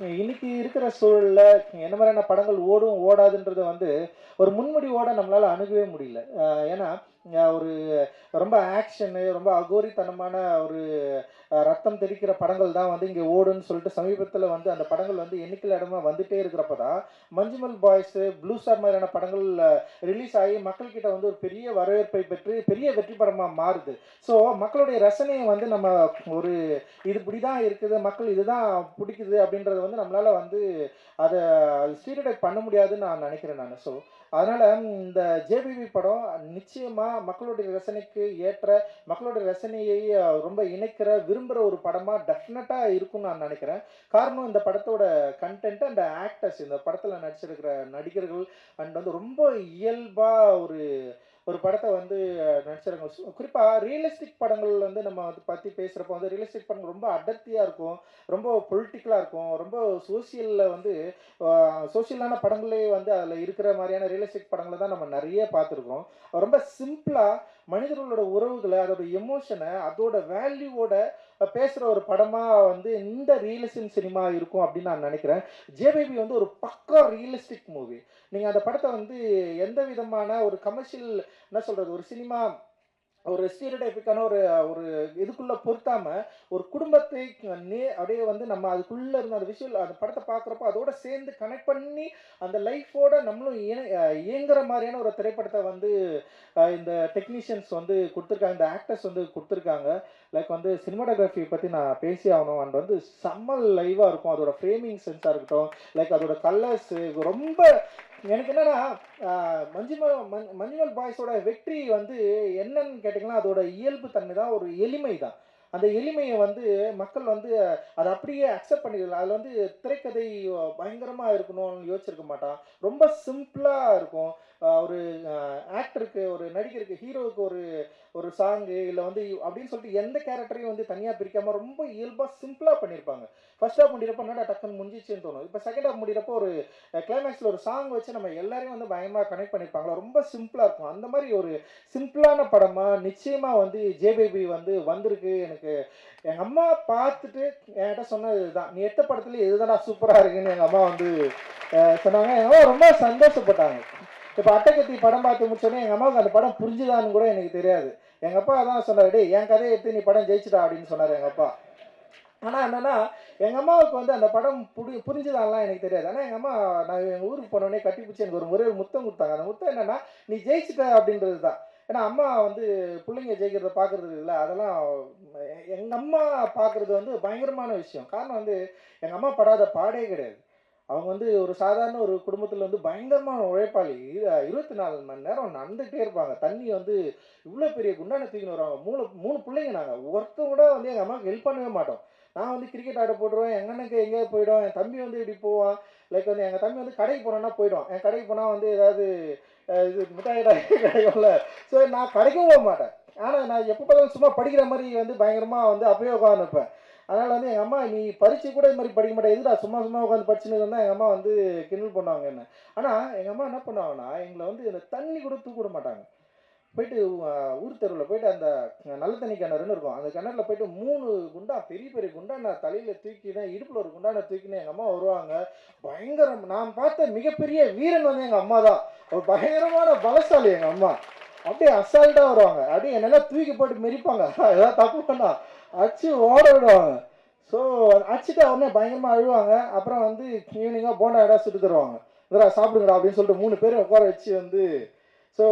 இன்னைக்கு இருக்கிற சூழல்ல என்ன மாதிரியான படங்கள் ஓடும் ஓடாதுன்றதை வந்து ஒரு முன்முடிவோட நம்மளால அணுகவே முடியல. ஏன்னா ஒரு ரொம்ப ஆக்ஷனு ரொம்ப அகோரித்தனமான ஒரு ரத்தம் தெரிக்கிற படங்கள் தான் வந்து இங்கே ஓடுன்னு சொல்லிட்டு சமீபத்தில் வந்து அந்த படங்கள் வந்து எண்ணிக்கையில் இடமா வந்துட்டே இருக்கிறப்ப தான் மஞ்சுமல் பாய்ஸு ப்ளூ ஸ்டார் மாதிரியான படங்கள் ரிலீஸ் ஆகி மக்கள்கிட்ட வந்து ஒரு பெரிய வரவேற்பை பெற்று பெரிய வெற்றி படமாக மாறுது. ஸோ மக்களுடைய ரசனையை வந்து நம்ம ஒரு இது இப்படி தான் இருக்குது மக்கள் இதுதான் பிடிக்குது அப்படின்றத வந்து நம்மளால் வந்து அதை ஸ்டீரியோடைப் பண்ண முடியாதுன்னு நான் நினைக்கிறேன் நான். ஸோ அதனால் இந்த ஜேபிபி படம் நிச்சயமாக மக்களுடைய ரசனைக்கு ஏற்ற மக்களுடைய ரசனையை ரொம்ப இணைக்கிற விரும்புகிற ஒரு படமாக டெஃபினட்டாக இருக்கும்னு நான் நினைக்கிறேன். காரணம் இந்த படத்தோட கண்டென்ட் அண்ட் ஆக்டர்ஸ் இந்த படத்தில் நடிச்சிருக்கிற நடிகர்கள் அண்ட் வந்து ரொம்ப இயல்பாக ஒரு ஒரு படத்தை வந்து நடிச்சிருக்காங்க. குறிப்பாக ரியலிஸ்டிக் படங்கள் வந்து நம்ம வந்து பற்றி பேசுகிறப்போ வந்து ரியலிஸ்டிக் படங்கள் ரொம்ப அடர்த்தியாக இருக்கும். ரொம்ப பொலிட்டிக்கலாக இருக்கும். ரொம்ப சோசியலில் வந்து சோசியலான படங்களே வந்து அதில் இருக்கிற மாதிரியான ரியலிஸ்டிக் படங்களை தான் நம்ம நிறைய பார்த்துருக்கோம். ரொம்ப சிம்பிளாக மனிதர்களோட உறவுகளை அதோட எமோஷனை அதோட வேல்யூவோட பேசுகிற ஒரு படமாக வந்து இந்த ரியலிசம் சினிமா இருக்கும் அப்படின்னு நான் நினைக்கிறேன். ஜேபிபி வந்து ஒரு பக்கா ரியலிஸ்டிக் மூவி நீங்கள் அந்த படத்தை வந்து எந்த விதமான ஒரு கமர்ஷியல் என்ன சொல்கிறது ஒரு சினிமா ஒரு ஸ்டீரியோடைப்பிக்கான ஒரு ஒரு இதுக்குள்ளே பொருத்தாம ஒரு குடும்பத்தை நே அப்படியே வந்து நம்ம அதுக்குள்ளே இருந்த அந்த விஷயம் அந்த படத்தை பார்க்குறப்போ அதோட சேர்ந்து கனெக்ட் பண்ணி அந்த லைஃபோட நம்மளும் இயங்குற மாதிரியான ஒரு திரைப்படத்தை வந்து இந்த டெக்னீஷியன்ஸ் வந்து கொடுத்துருக்காங்க இந்த ஆக்டர்ஸ் வந்து கொடுத்துருக்காங்க. லைக் வந்து சினிமாட்டோகிராஃபி பற்றி நான் பேசி ஆகணும். அண்ட் வந்து செம்ம லைவாக இருக்கும். அதோட ஃப்ரேமிங் சென்ஸாக இருக்கட்டும். லைக் அதோட கலர்ஸ் ரொம்ப எனக்கு என்னன்னா ஆஹ் மஞ்சுமல் மஞ்சுமல் பாய்ஸோட வெற்றி வந்து என்னன்னு கேட்டிங்கன்னா அதோட இயல்பு தன்மை தான் ஒரு எளிமை தான் அந்த எளிமையை வந்து மக்கள் வந்து அதை அப்படியே அக்செப்ட் பண்ணிக்கலாம் அதில் வந்து திரைக்கதை பயங்கரமாக இருக்கணும்னு யோசிச்சிருக்க மாட்டான். ரொம்ப சிம்பிளாக இருக்கும். ஒரு ஆக்டருக்கு ஒரு நடிகருக்கு ஹீரோவுக்கு ஒரு ஒரு சாங்கு இல்லை வந்து அப்படின்னு சொல்லிட்டு எந்த கேரக்டரையும் வந்து தனியாக பிரிக்காமல் ரொம்ப இயல்பாக சிம்பிளாக பண்ணியிருப்பாங்க ஃபர்ஸ்ட் ஹாஃப் முடிகிறப்ப என்னடா டக்குன்னு முடிஞ்சிச்சுன்னு தோணும். இப்போ செகண்ட் ஹாஃப் முடிகிறப்போ ஒரு கிளைமேக்ஸில் ஒரு சாங் வச்சு நம்ம எல்லாரையும் வந்து பயமாக கனெக்ட் பண்ணியிருப்பாங்களா ரொம்ப சிம்பிளாக இருக்கும். அந்த மாதிரி ஒரு சிம்பிளான படமாக நிச்சயமாக வந்து ஜேபேபி வந்து வந்திருக்கு. எனக்கு எங்கள் அம்மா பார்த்துட்டு என்கிட்ட சொன்னது இதுதான். நீ எத்த படத்துல இதுதான் சூப்பராக இருக்குன்னு எங்கள் அம்மா வந்து சொன்னாங்க. எங்கள் அம்மா ரொம்ப சந்தோஷப்பட்டாங்க. இப்போ அட்டைக்கத்தி படம் பார்த்து முடிச்சோடனே எங்கள் அம்மாவுக்கு அந்த படம் புரிஞ்சுதான்னு கூட எனக்கு தெரியாது. எங்கள் அப்பா தான் சொன்னார் டே என் கதையை எடுத்து நீ படம் ஜெயிச்சிட்டா அப்படின்னு சொன்னார் எங்கள் அப்பா. ஆனால் என்னென்னா எங்கள் அம்மாவுக்கு வந்து அந்த படம் புரி புரிஞ்சுதான்லாம் எனக்கு தெரியாது. ஆனால் எங்கள் அம்மா நான் எங்கள் ஊருக்கு போனோடனே கட்டி பிடிச்சி எனக்கு ஒரு முறை முத்தம் கொடுத்தாங்க. அந்த முத்தம் என்னென்னா நீ ஜெயிச்சிட்ட அப்படின்றது தான் ஏன்னா அம்மா வந்து பிள்ளைங்க ஜெயிக்கிறத பார்க்குறது இல்லை. அதெல்லாம் எங்கள் அம்மா பார்க்குறது வந்து பயங்கரமான விஷயம். காரணம் வந்து எங்கள் அம்மா படாத பாடே கிடையாது. அவங்க வந்து ஒரு சாதாரண ஒரு குடும்பத்தில் வந்து பயங்கரமான உழைப்பாளி. இருபத்தி நாலு மணி நேரம் நடந்துகிட்டே இருப்பாங்க. தண்ணி வந்து இவ்வளோ பெரிய குண்டான தூக்கின்னு வருவாங்க. மூணு மூணு பிள்ளைங்க நாங்கள் ஒருத்தர் கூட வந்து எங்கள் அம்மாவுக்கு ஹெல்ப் பண்ணவே மாட்டோம். நான் வந்து கிரிக்கெட் ஆட போட்டுருவேன். எங்கள் அண்ணனுக்கு எங்கேயோ போயிடும். என் தம்பி வந்து இப்படி போவான். லைக் வந்து எங்கள் தம்பி வந்து கடைக்கு போனோன்னா போயிடும் என் கடைக்கு போனால் வந்து ஏதாவது இது மிட்டாய் கிடைக்கும்ல ஸோ நான் கடைக்கும் போக மாட்டேன். ஆனால் நான் எப்போ பார்த்தாலும் சும்மா படிக்கிற மாதிரி வந்து பயங்கரமாக வந்து அப்பயே அனுப்பேன் அதனால் வந்து எங்கள் அம்மா நீ பரீட்சை கூட இது மாதிரி படிக்க மாட்டேன். எதுடா சும்மா சும்மா உட்காந்து படிச்சுன்னு இருந்தால் எங்கள் அம்மா வந்து கிண்டல் பண்ணுவாங்க என்ன. ஆனால் எங்கள் அம்மா என்ன பண்ணுவாங்கன்னா எங்களை வந்து இந்த தண்ணி கூட தூக்கிட மாட்டாங்க. போயிட்டு ஊர் தெருவில் போயிட்டு அந்த நல்ல தண்ணி கிணறுன்னு இருக்கும். அந்த கிணறுல போயிட்டு மூணு குண்டா பெரிய பெரிய குண்டான தலையில் தூக்கினேன் இடுப்பில் ஒரு குண்டான தூக்கினேன். எங்கள் அம்மா வருவாங்க. பயங்கரம் நான் பார்த்த மிகப்பெரிய வீரன் வந்து எங்கள் அம்மா தான். ஒரு பயங்கரமான பலசாலி எங்கள் அம்மா. அப்படியே அசால்ட்டாக வருவாங்க. அப்படியே என்னெல்லாம் தூக்கி போட்டு மெரிப்பாங்க ஏதாவது தப்பு பண்ணா. அச்சு ஓட விடுவாங்க ஸோ அச்சுட்டு உடனே பயங்கரமாக அழுவாங்க. அப்புறம் வந்து ஈவினிங்காக போண்டா இடம் சுட்டு தருவாங்க. இதரா சாப்பிடுங்கடா அப்படின்னு சொல்லிட்டு மூணு பேரும் உட்கார வச்சு வந்து ஸோ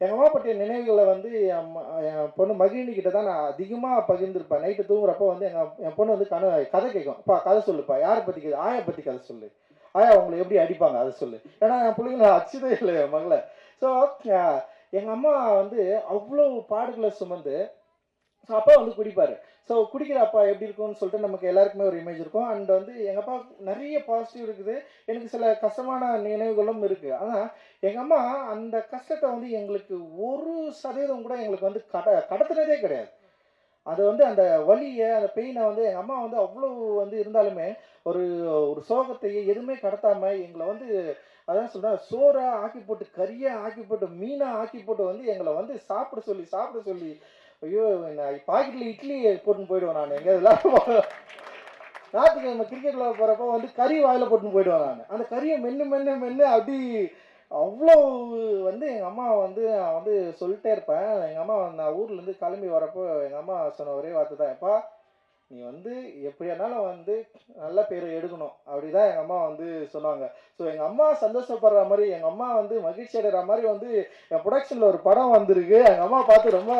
எங்கள் அம்மா பற்றிய நினைவுகளை வந்து என் அம்மா- என் பொண்ணு மகிழினி கிட்ட தான் நான் அதிகமாக பகிர்ந்துருப்பேன். நைட்டு தூங்குறப்போ வந்து எங்கள் என் பொண்ணு வந்து கன கதை கேட்கும். அப்பா கதை சொல்லுப்பா. யாரை பற்றி கதை ஆயை பற்றி கதை சொல்லு. ஆயா அவங்களை எப்படி அடிப்பாங்க? அதை சொல்லு. ஏன்னா என் பிள்ளைங்க நான் அச்சுதே இல்லை என் மகளை. ஸோ எங்கள் அம்மா வந்து அவ்வளோ பாடுகளை சுமந்து ஸோ அப்பா வந்து குடிப்பார். ஸோ குடிக்கிற அப்பா எப்படி இருக்கும்னு சொல்லிட்டு நமக்கு எல்லாருக்குமே ஒரு இமேஜ் இருக்கும். அண்ட் வந்து எங்கள் அப்பா நிறைய பாசிட்டிவ் இருக்குது. எனக்கு சில கஷ்டமான நினைவுகளும் இருக்குது ஆனால் எங்கள் அம்மா அந்த கஷ்டத்தை வந்து எங்களுக்கு ஒரு சதவீதம் கூட எங்களுக்கு வந்து கட கடத்துனதே கிடையாது. அது வந்து அந்த வலியை அந்த பெயினை வந்து எங்கள் அம்மா வந்து அவ்வளோ வந்து இருந்தாலுமே ஒரு ஒரு சோகத்தையே எதுவுமே கடத்தாமல் எங்களை வந்து அதான் சொல்கிறேன் சோறாக ஆக்கி போட்டு கறியாக ஆக்கி போட்டு மீனாக ஆக்கி போட்டு வந்து எங்களை வந்து சாப்பிட சொல்லி சாப்பிட சொல்லி ஐயோ நான் பாக்கெட்டில் இட்லி போட்டுன்னு போயிடுவேன் நான். எங்கே இதெல்லாம் ஞாயிற்றுக்கிழமை கிரிக்கெட் விளாட போகிறப்போ வந்து கறி வாயில் போட்டுன்னு போயிடுவேன் நான். அந்த கறியை மென்று மென்று மென்று அப்படி அவ்வளோ வந்து எங்கள் அம்மா வந்து நான் வந்து சொல்லிட்டே இருப்பேன். எங்கள் அம்மா நான் ஊர்லேருந்து கிளம்பி வரப்போ எங்கள் அம்மா சொன்ன ஒரே வார்த்தை தான் எப்பா நீ வந்து எப்படியானாலும் வந்து நல்ல பேர் எடுக்கணும். அப்படிதான் எங்கள் அம்மா வந்து சொன்னாங்க. ஸோ எங்கள் அம்மா சந்தோஷப்படுற மாதிரி எங்கள் அம்மா வந்து மகிழ்ச்சி அடைகிற மாதிரி வந்து என் ப்ரொடக்ஷனில் ஒரு படம் வந்திருக்கு. எங்கள் அம்மா பார்த்து ரொம்ப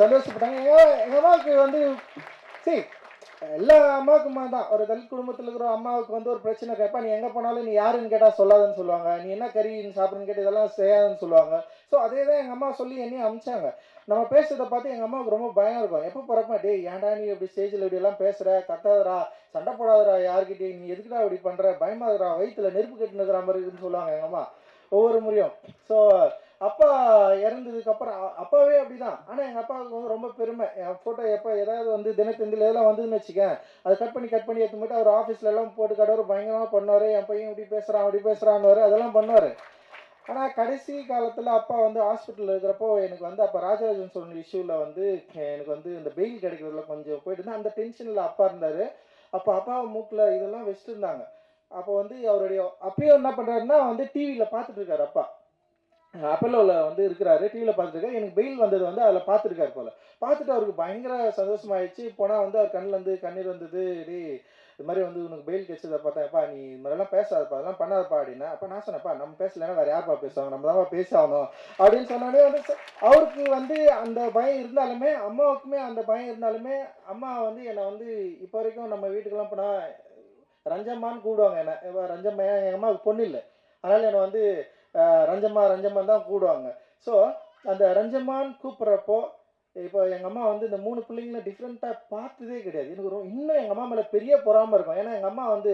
சந்தோஷப்பட்டாங்க. எங்கள் எங்கள் அம்மாவுக்கு வந்து சரி எல்லா அம்மாவுக்குமா தான் ஒரு தலித் குடும்பத்தில் இருக்கிற அம்மாவுக்கு வந்து ஒரு பிரச்சனை கேட்பா நீ எங்கே போனாலும் நீ யாருன்னு கேட்டால் சொல்லாதன்னு சொல்லுவாங்க. நீ என்ன கறி சாப்பிடுன்னு கேட்டு இதெல்லாம் செய்யாதுன்னு சொல்லுவாங்க. ஸோ அதே தான் எங்கள் அம்மா சொல்லி என்னையும் அமிச்சாங்க. நம்ம பேசுறதை பார்த்து எங்கள் அம்மாவுக்கு ரொம்ப பயம் இருக்கும். எப்போ பிறப்பா டே ஏன்டா நீ இப்படி ஸ்டேஜில் இப்படி எல்லாம் பேசுகிற கத்தாதரா சண்டை போடாதடா யார்கிட்டயும். நீ எதுக்குடா இப்படி பண்ணுற பயமாதரா வயிற்றுல நெருப்பு கட்டினுக்கிற மாதிரி இருக்குன்னு சொல்லுவாங்க எங்கள் அம்மா. ஒவ்வொரு முறையும். ஸோ அப்பா இறந்ததுக்கு அப்புறம் அப்பாவே அப்படிதான். ஆனால் எங்கள் அப்பாவுக்கு வந்து ரொம்ப பெருமை. என் ஃபோட்டோ எப்போ ஏதாவது வந்து தினத்தந்தில் எதெல்லாம் வந்ததுன்னு வச்சுக்கேன். அதை கட் பண்ணி கட் பண்ணி எடுத்து மட்டும் அவர் ஆஃபீஸில் எல்லாம் போட்டு கடவுள் பயங்கரமாக பண்ணுவார். என் பையன் இப்படி பேசுகிறான் அப்படி பேசுகிறான்னு அதெல்லாம் பண்ணுவார். ஆனால் கடைசி காலத்தில் அப்பா வந்து ஹாஸ்பிட்டலில் இருக்கிறப்போ எனக்கு வந்து அப்போ ராஜராஜன் சொன்ன இஷ்யூவில் வந்து எனக்கு வந்து இந்த பெயில் கிடைக்கிறதுல கொஞ்சம் போயிட்டு இருந்தேன். அந்த டென்ஷனில் அப்பா இருந்தார். அப்போ அப்பா மூக்கில் இதெல்லாம் வச்சுட்டு இருந்தாங்க. அப்போ வந்து அவருடைய அப்பயும் என்ன பண்ணுறாருன்னா வந்து டிவியில் பார்த்துட்டு இருக்காரு அப்பா. அப்பல்லோவில் வந்து இருக்கிறாரு. டிவியில் பார்த்துருக்காரு. எனக்கு பெயில் வந்தது வந்து அதில் பார்த்துருக்காரு போல். பார்த்துட்டு அவருக்கு பயங்கர சந்தோஷமாயிடுச்சு. போனால் வந்து அவர் கண்ணில் வந்து கண்ணீர் வந்தது. டேய் இது மாதிரி வந்து உனக்கு பெயில் கிடைச்சதை பார்த்தேன்ப்பா நீ இது மாதிரிலாம் பேசாதப்பா அதெல்லாம் பண்ணாதப்பா அப்படின்னா அப்போ நான் சொன்னேன்ப்பா நம்ம பேசலைன்னா வேறு யார்ப்பா பேசுவாங்க? நம்ம தான்ப்பா பேசாகணும். அப்படின்னு சொன்னோடனே வந்து அவருக்கு வந்து அந்த பயம் இருந்தாலுமே அம்மாவுக்குமே அந்த பயம் இருந்தாலுமே அம்மா வந்து என்னை வந்து இப்போ வரைக்கும் நம்ம வீட்டுக்கெல்லாம் போனால் ரஞ்சம்மான்னு கூப்பிடுவாங்க என்ன. ரஞ்சம்மா எங்கள் அம்மாவுக்கு பொண்ணு இல்லை. அதனால் என்னை வந்து ரஞ்சம்மா ரஞ்சம்மா தான் கூடுவாங்க. ஸோ அந்த ரஞ்சம்மான்னு கூப்பிட்றப்போ இப்போ எங்கள் அம்மா வந்து இந்த மூணு பிள்ளைங்கள டிஃப்ரெண்ட்டாக பார்த்ததே கிடையாது. எனக்கு ரொம்ப இன்னும் எங்கள் அம்மா மேலே பெரிய பொறாமல் இருக்கும். ஏன்னா எங்கள் அம்மா வந்து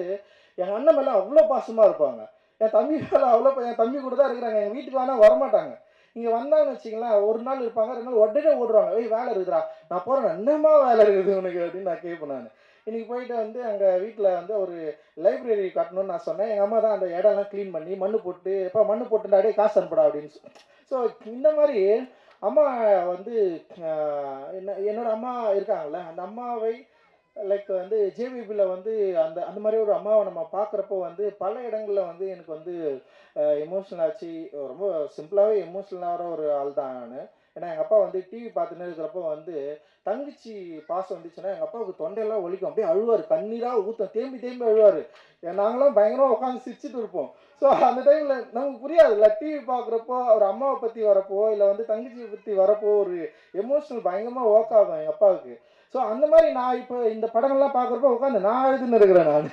எங்கள் அண்ணன் மேலே அவ்வளோ பாசமாக இருப்பாங்க. என் தம்பி மேலே அவ்வளோ என் தம்பி கூட தான் இருக்கிறாங்க. எங்கள் வீட்டுக்கு வேணால் வரமாட்டாங்க. இங்கே வந்தாங்கன்னு வச்சிங்களேன் ஒரு நாள் இருப்பாங்க ரெண்டு நாள் உடனே ஓடுறாங்க. ஏய் வேலை இருக்குதுடா. நான் போகிறேன் என்னம்மா வேலை இருக்குது உனக்கு? அப்படின்னு நான் கேட்பேன் நான். இன்னைக்கு போயிட்டு வந்து அங்கே வீட்டில் வந்து ஒரு லைப்ரரி கட்டணும்னு நான் சொன்னேன். எங்கள் அம்மா தான் அந்த இடம்லாம் க்ளீன் பண்ணி மண் போட்டு எப்போ மண் போட்டு டேய் காசு அனுப்படா அப்படின்னு ஸோ இந்த மாதிரி அம்மா வந்து என்ன என்னோட அம்மா இருக்காங்கல்ல அந்த அம்மாவை லைக் வந்து ஜேபிபியில் வந்து அந்த அந்த மாதிரி ஒரு அம்மாவை நம்ம பார்க்குறப்போ வந்து பல இடங்களில் வந்து எனக்கு வந்து எமோஷனல் ஆச்சு. ரொம்ப சிம்பிளாகவே எமோஷனலான ஒரு ஆள் தான் நான். ஏன்னா எங்கள் அப்பா வந்து டிவி பார்த்துன்னு இருக்கிறப்போ வந்து தங்கச்சி பாசம் வந்துச்சுன்னா எங்கள் அப்பாவுக்கு தொண்டையெல்லாம் ஒலிக்கும் அப்படியே அழுவார். கண்ணீராக ஊற்றும் தேம்பி தேம்பி அழுவார். நாங்களாம் பயங்கரமாக உட்காந்து சிரிச்சிட்டு இருப்போம். ஸோ அந்த டைமில் நமக்கு புரியாதுல்ல. டிவி பார்க்குறப்போ ஒரு அம்மாவை பற்றி வரப்போ இல்லை வந்து தங்கச்சியை பற்றி வரப்போ ஒரு எமோஷனல் பயங்கரமாக ஒர்க் ஆகும் எங்கள் அப்பாவுக்கு. ஸோ அந்த மாதிரி நான் இப்போ இந்த படங்கள்லாம் பார்க்குறப்ப உட்காந்து நான் எழுதுன்னு இருக்கிறேன் நான்.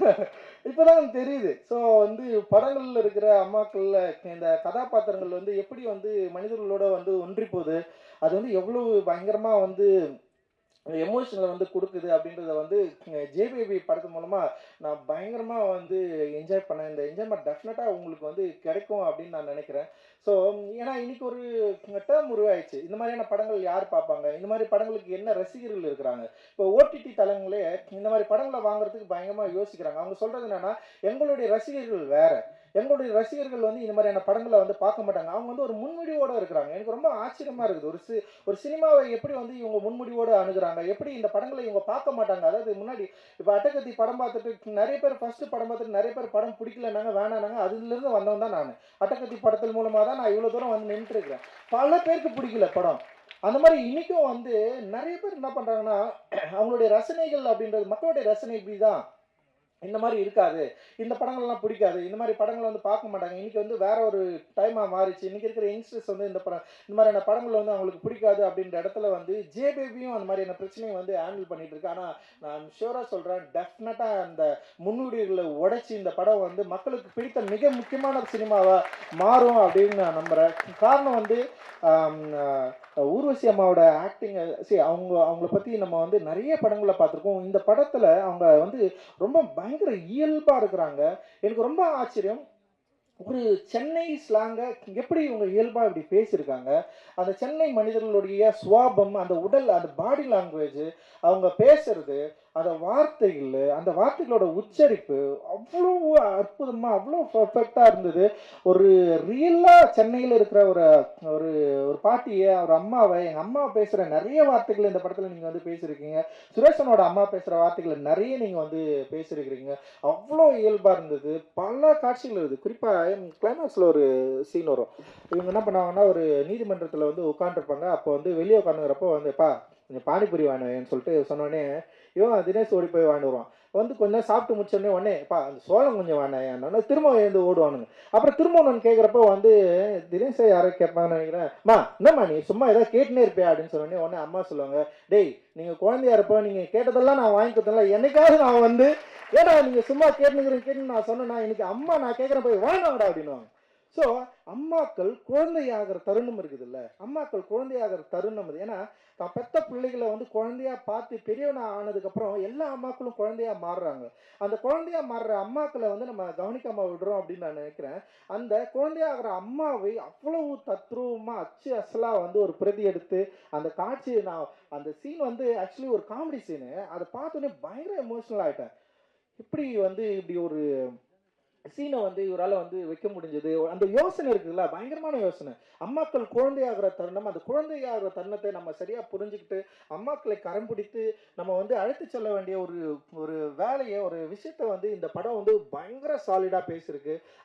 இப்போ தான் எனக்கு தெரியுது. ஸோ வந்து படங்களில் இருக்கிற அம்மாக்களில் இந்த கதாபாத்திரங்கள் வந்து எப்படி வந்து மனிதர்களோட வந்து ஒன்றி போகுது? அது வந்து எவ்வளவு பயங்கரமாக வந்து எமோஷனில் வந்து கொடுக்குது அப்படின்றத வந்து ஜேபிபி படத்து மூலமாக நான் பயங்கரமாக வந்து என்ஜாய் பண்ணேன். இந்த என்ஜாய்மெண்ட் டெஃபினட்டாக உங்களுக்கு வந்து கிடைக்கும் அப்படின்னு நான் நினைக்கிறேன். ஸோ ஏன்னா இன்னைக்கு ஒரு டேர்ம் உருவாயிடுச்சு. இந்த மாதிரியான படங்கள் யார் பார்ப்பாங்க? இந்த மாதிரி படங்களுக்கு என்ன ரசிகர்கள் இருக்கிறாங்க? இப்போ ஓடிடி தளங்களே இந்த மாதிரி படங்களை வாங்குறதுக்கு பயங்கரமாக யோசிக்கிறாங்க. அவங்க சொல்கிறது என்னென்னா எங்களுடைய ரசிகர்கள் வேறு. எங்களுடைய ரசிகர்கள் வந்து இந்த மாதிரியான படங்களை வந்து பார்க்க மாட்டாங்க. அவங்க வந்து ஒரு முன்முடிவோட இருக்கிறாங்க. எனக்கு ரொம்ப ஆச்சரியமா இருக்குது. ஒரு சி ஒரு சினிமாவை எப்படி வந்து இவங்க முன்முடிவோடு அணுகிறாங்க? எப்படி இந்த படங்களை இவங்க பார்க்க மாட்டாங்க? அதாவது முன்னாடி இப்போ அட்டகத்தி படம் பார்த்துட்டு நிறைய பேர் ஃபர்ஸ்ட் படம் பார்த்துட்டு நிறைய பேர் படம் பிடிக்கலனாங்க வேணானாங்க அதுலேருந்து வந்தவன் தான் நான். அட்டகத்தி படத்தின் மூலமாக தான் நான் இவ்வளோ தூரம் வந்து நின்றுட்டு இருக்கிறேன். பல பேருக்கு பிடிக்கல படம். அந்த மாதிரி இன்னைக்கும் வந்து நிறைய பேர் என்ன பண்ணுறாங்கன்னா அவங்களுடைய ரசனைகள் அப்படின்றது மக்களுடைய ரசனை இப்படி தான் இந்த மாதிரி இருக்காது. இந்த படங்கள்லாம் பிடிக்காது. இந்த மாதிரி படங்களை வந்து பார்க்க மாட்டாங்க. இன்னைக்கு வந்து வேற ஒரு டைமாக மாறிச்சு. இன்னைக்கு இருக்கிற யங்ஸ்டர்ஸ் வந்து இந்த படம் இந்த மாதிரியான படங்கள் வந்து அவங்களுக்கு பிடிக்காது அப்படின்ற இடத்துல வந்து ஜே பேபியும் அந்த மாதிரியான பிரச்சனையை வந்து ஹேண்டில் பண்ணிட்டு இருக்கு. ஆனால் நான் ஷியூராக சொல்கிறேன் டெஃபினட்டாக அந்த முன்னுரிகளை உடைச்சி இந்த படம் வந்து மக்களுக்கு பிடித்த மிக முக்கியமான சினிமாவாக மாறும் அப்படின்னு நான் நம்புகிறேன் காரணம் வந்து ஊர்வசி அம்மாவோட ஆக்டிங் சரி அவங்க அவங்கள பற்றி நம்ம வந்து நிறைய படங்களை பார்த்துருக்கோம். இந்த படத்தில் அவங்க வந்து ரொம்ப பயங்கர இயல்பாக இருக்கிறாங்க. எனக்கு ரொம்ப ஆச்சரியம். ஒரு சென்னை ஸ்லாங்கை எப்படி இவங்க இயல்பாக இப்படி பேசியிருக்காங்க? அந்த சென்னை மனிதர்களுடைய சுவாபம் அந்த உடல் அந்த பாடி லாங்குவேஜ் அவங்க பேசுறது அந்த வார்த்தைகள் அந்த வார்த்தைகளோட உச்சரிப்பு அவ்வளோ அற்புதமாக அவ்வளோ பர்ஃபெக்டாக இருந்தது. ஒரு ரியலாக சென்னையில் இருக்கிற ஒரு ஒரு ஒரு பாட்டியை ஒரு அம்மாவை எங்கள் அம்மா பேசுகிற நிறைய வார்த்தைகள் இந்த படத்தில் நீங்கள் வந்து பேசியிருக்கீங்க சுரேஷனோட அம்மா பேசுகிற வார்த்தைகளை நிறைய நீங்கள் வந்து பேசியிருக்கிறீங்க அவ்வளோ இயல்பாக இருந்தது. பல காட்சிகள் இருக்குது குறிப்பாக கிளைமேக்ஸில் ஒரு சீன் வரும். இவங்க என்ன பண்ணுவாங்கன்னா ஒரு நீதிமன்றத்தில் வந்து உட்காந்துருப்பாங்க அப்போ வந்து வெளியே உட்காந்துக்கிறப்போ வந்து எப்பா கொஞ்சம் பானிபுரி வாங்கினேன்னு சொல்லிட்டு சொன்னோடனே இவன் தினேஷ் ஓடி போய் வாங்கிட்டு வருவான். வந்து கொஞ்சம் சாப்பிட்டு முடிச்சோடனே உடனே பா அந்த சோளம் கொஞ்சம் வாங்கினேன் திரும்ப எழுந்து ஓடுவானுங்க. அப்புறம் திரும்ப ஒன்று கேட்குறப்போ வந்து தினேஷ் யாரோ கேட்பாங்கன்னு நினைக்கிறேன். மா என்னம்மா நீ சும்மா ஏதாவது கேட்டுனே இருப்பியா? அப்படின்னு சொன்னோடனே உடனே அம்மா சொல்லுவாங்க டேய் நீங்கள் குழந்தையா இருப்போ நீங்கள் கேட்டதெல்லாம் நான் வாங்கி கொடுத்தல என்னைக்காவது நான் வந்து ஏடா நீங்கள் சும்மா கேட்டுனுக்கிறேன் கேட்டு நான் சொன்னேன் நான் இன்னைக்கு அம்மா நான் கேட்குறேன் போய் வாங்கினாங்கடா அப்படின்னுவாங்க. ஸோ அம்மாக்கள் குழந்தையாகிற தருணம் இருக்குதுல்ல. அம்மாக்கள் குழந்தையாகிற தருணம் இது ஏன்னா தான் பெத்த பிள்ளைகளை வந்து குழந்தையா பார்த்து பெரியவனா ஆனதுக்கப்புறம் எல்லா அம்மாக்களும் குழந்தையா மாறுறாங்க. அந்த குழந்தையா மாறுற அம்மாக்களை வந்து நம்ம கவனிக்காம விடுறோம் அப்படின்னு நான் நினைக்கிறேன். அந்த குழந்தையாகிற அம்மாவை அவ்வளவு தத்ரூபமாக அச்சு அசலாக வந்து ஒரு பிரதி எடுத்து அந்த காட்சியை நான் அந்த சீன் வந்து ஆக்சுவலி ஒரு காமெடி சீனு அதை பார்த்தோன்னே பயங்கர எமோஷனல் ஆகிட்டேன் இப்படி வந்து இப்படி ஒரு சீனை வந்து இவரால் வந்து வைக்க முடிஞ்சது. அந்த யோசனை இருக்குதுல்ல பயங்கரமான யோசனை. அம்மாக்கள் குழந்தையாகிற தருணம் அந்த குழந்தையாகிற தருணத்தை நம்ம சரியாக புரிஞ்சுக்கிட்டு அம்மாக்களை கரம் பிடித்து நம்ம வந்து அழைத்து செல்ல வேண்டிய ஒரு ஒரு வேலையை ஒரு விஷயத்தை வந்து இந்த படம் வந்து பயங்கர சாலிடாக பேசியிருக்கு.